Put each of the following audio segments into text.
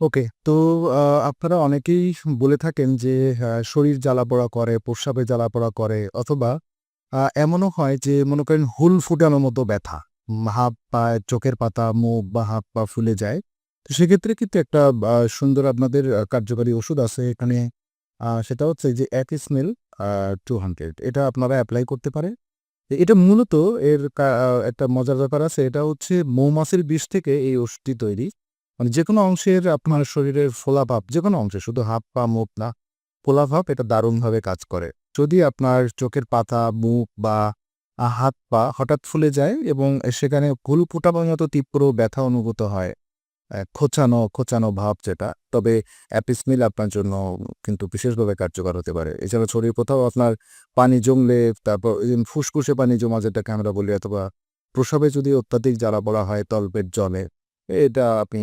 ওকে। তো আপনারা অনেকেই বলে থাকেন যে শরীর জ্বালা-পোড়া করে, প্রস্রাবে জ্বালা-পোড়া করে অথবা এমনও হয় যে মনে করেন হুল ফুটানোর মতো ব্যথা। উম হাত, পা, চোখের পাতা, মুখ বা হাত, পা ফুলে যায়। তো সেক্ষেত্রে কিন্তু একটা সুন্দর আপনাদের কার্যকরী ওষুধ আছে এখানে। সেটা হচ্ছে যে অ্যাকিসমেল আ 200 এটা আপনারা এপ্লাই করতে পারেন। এ এটা মূলত এর একটা মজার ব্যাপার আছে। এটা হচ্ছে মৌমাছির বিষ থেকে এই ওষুধটি তৈরি। মানে যেকোনো অংশের আপনার শরীরের ফোলাভাব, যেকোনো অংশে শুধু হাত, পা, মুখ না, ফোলাভাব এটা দারুণভাবে কাজ করে। যদি আপনার চোখের পাতা, মুখ বা হাত, পা হঠাৎ ফুলে যায় এবং সেখানে হুল ফোটানোর মতো তীব্র ব্যথা অনুভূত হয়, খোঁচানো, খোঁচানো ভাব যেটা, তবে অ্যাপিসমিল আপনার জন্য কিন্তু বিশেষভাবে কার্যকর হতে পারে। এছাড়া শরীরে কোথাও আপনার পানি জমলে, তারপর ফুসফুসে পানি জমা যেটাকে আমরা বলি অথবা প্রস্রাবে যদি অত্যাধিক জ্বালা বলা হয় তলপেট জমে, এটা আপনি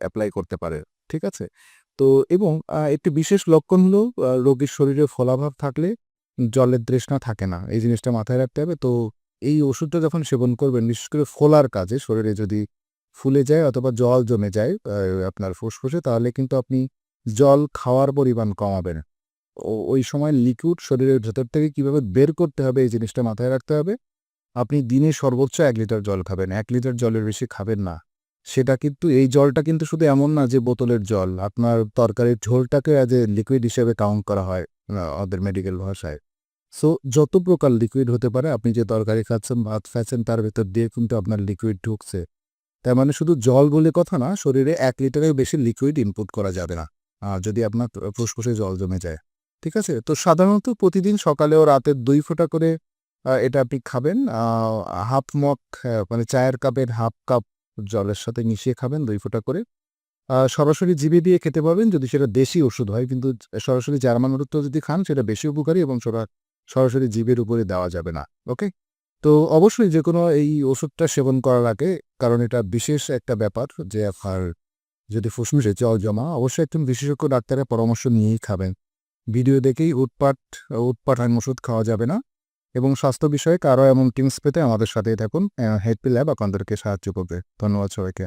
অ্যাপ্লাই করতে পারেন। ঠিক আছে? তো এবং একটি বিশেষ লক্ষণ হলো রোগীর শরীরে ফোলাভাব থাকলে জলের তৃষ্ণা থাকে না। এই জিনিসটা মাথায় রাখতে হবে। তো এই ওষুধটা যখন সেবন করবেন, বিশেষ করে ফোলার কাজে, শরীরে যদি ফুলে যায় অথবা জল জমে যায় আপনার ফুসফুসে, তাহলে কিন্তু আপনি জল খাওয়ার পরিমাণ কমাবেন। ওই সময় লিকুইড শরীরের ভেতর থেকে কীভাবে বের করতে হবে, এই জিনিসটা মাথায় রাখতে হবে। আপনি দিনে সর্বোচ্চ এক লিটার জল খাবেন। এক লিটার জলের বেশি খাবেন না। সেটা কিন্তু এই জলটা কিন্তু শুধু এমন না যে বোতলের জল। আপনার তরকারির ঝোলটাকে অ্যাজ এ লিকুইড হিসেবে কাউন্ট করা হয় ওদের মেডিকেল ভাষায়। সো যত প্রকার লিকুইড হতে পারে আপনি যে তরকারি খাচ্ছেন, ভাত খাচ্ছেন তার ভেতর দিয়ে কিন্তু আপনার লিকুইড ঢুকছে। তার মানে শুধু জল বলে কথা না, শরীরে এক লিটারের বেশি লিকুইড ইনপুট করা যাবে না। যদি আপনার ফুসফুসে জল জমে যায়। ঠিক আছে? তো সাধারণত প্রতিদিন সকালে ও রাতে ২ ফোঁটা করে এটা আপনি খাবেন। হাফ অ্যা মানে চায়ের কাপের হাফ কাপ জলের সাথে মিশিয়ে খাবেন ২ ফোঁটা করে। সরাসরি জিভে দিয়ে খেতে পাবেন যদি সেটা দেশি ওষুধ হয়। কিন্তু সরাসরি জার্মান ওষুধ যদি খান, সেটা বেশি উপকারী এবং সেটা সরাসরি জিভের উপরে দেওয়া যাবে না। ওকে? তো অবশ্যই যেকোনো এই ওষুধটা সেবন করার আগে, কারণ এটা বিশেষ একটা ব্যাপার যে আপনার যদি ফুসফুসে জল জমা, অবশ্যই একজন বিশেষজ্ঞ ডাক্তারের পরামর্শ নিয়েই খাবেন। ভিডিও দেখেই উৎপাট উটপাঠাং ওষুধ খাওয়া যাবে না এবং স্বাস্থ্য বিষয়ে কারও এমন টিমস পেতে আমাদের সাথেই থাকুন। হেডপি ল্যাব আপনাদেরকে সাহায্য করবে। ধন্যবাদ সবাইকে।